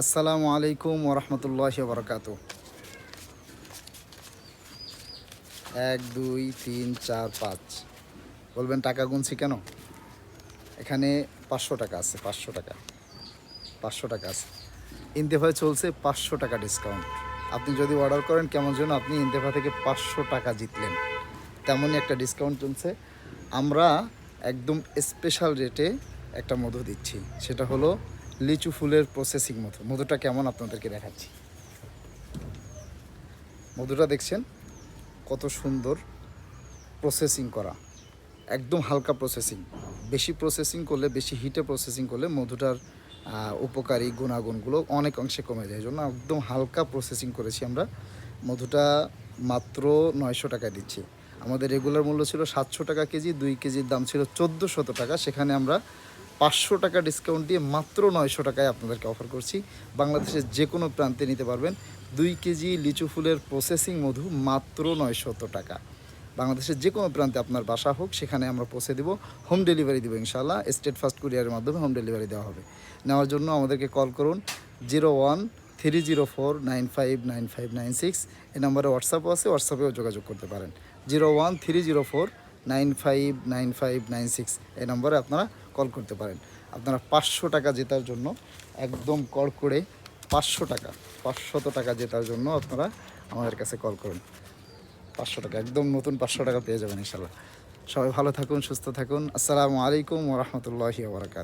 আসসালামু আলাইকুম ওরহমতুল্লাহ বরকাত এক, দুই, তিন, চার, পাঁচ। বলবেন টাকা গুনছি কেন? এখানে পাঁচশো টাকা আছে, পাঁচশো টাকা। পাঁচশো টাকা আছে। ইন্তেফায় চলছে পাঁচশো টাকা ডিসকাউন্ট আপনি যদি অর্ডার করেন, কেমন যেন আপনি ইন্তেফা থেকে পাঁচশো টাকা জিতলেন। তেমনই একটা ডিসকাউন্ট চলছে। আমরা একদম স্পেশাল রেটে একটা মধু দিচ্ছি। সেটা হলো লিচু ফুলের প্রসেসিং মধু মধুটা কেমন আপনাদেরকে দেখাচ্ছি। মধুটা দেখছেন, কত সুন্দর প্রসেসিং করা। একদম হালকা প্রসেসিং বেশি প্রসেসিং করলে, বেশি হিটে প্রসেসিং করলে মধুটার উপকারী গুণাগুণগুলো অনেক অংশে কমে যায়। জন্য একদম হালকা প্রসেসিং করেছি আমরা। মধুটা মাত্র নয়শো টাকা দিচ্ছি। আমাদের রেগুলার মূল্য ছিল সাতশো টাকা কেজি, দুই কেজির দাম ছিল চোদ্দোশত টাকা। সেখানে আমরা পাঁচশো টাকা ডিসকাউন্ট দিয়ে মাত্র নয়শো টাকায় আপনাদেরকে অফার করছি। বাংলাদেশের যে কোনো প্রান্তে নিতে পারবেন দুই কেজি লিচু ফুলের প্রসেসিং মধু মাত্র নয়শত টাকা। বাংলাদেশের যে কোনো প্রান্তে আপনার বাসা হোক, সেখানে আমরা পৌঁছে দেবো। হোম ডেলিভারি দেবো ইনশাল্লাহ স্টেট ফাস্ট কুরিয়ারের মাধ্যমে হোম ডেলিভারি দেওয়া হবে। নেওয়ার জন্য আমাদেরকে কল করুন zero one three zero four nine five nine five nine six এই নম্বরে হোয়াটসঅ্যাপও আছে হোয়াটসঅ্যাপেও যোগাযোগ করতে পারেন। Zero one three zero four nine five nine five nine six এই নম্বরে আপনারা কল করতে পারেন। আপনারা পাঁচশো টাকা জেতার জন্য একদম কর করে পাঁচশো টাকা, পাঁচশত টাকা জেতার জন্য আপনারা আমাদের কাছে কল করুন। পাঁচশো টাকা, একদম নতুন পাঁচশো টাকা পেয়ে যাবেন ইনশাল্লাহ। সবাই ভালো থাকুন, সুস্থ থাকুন। আসসালামু আলাইকুম ওরহমতুল্লাহি ওবরাকাত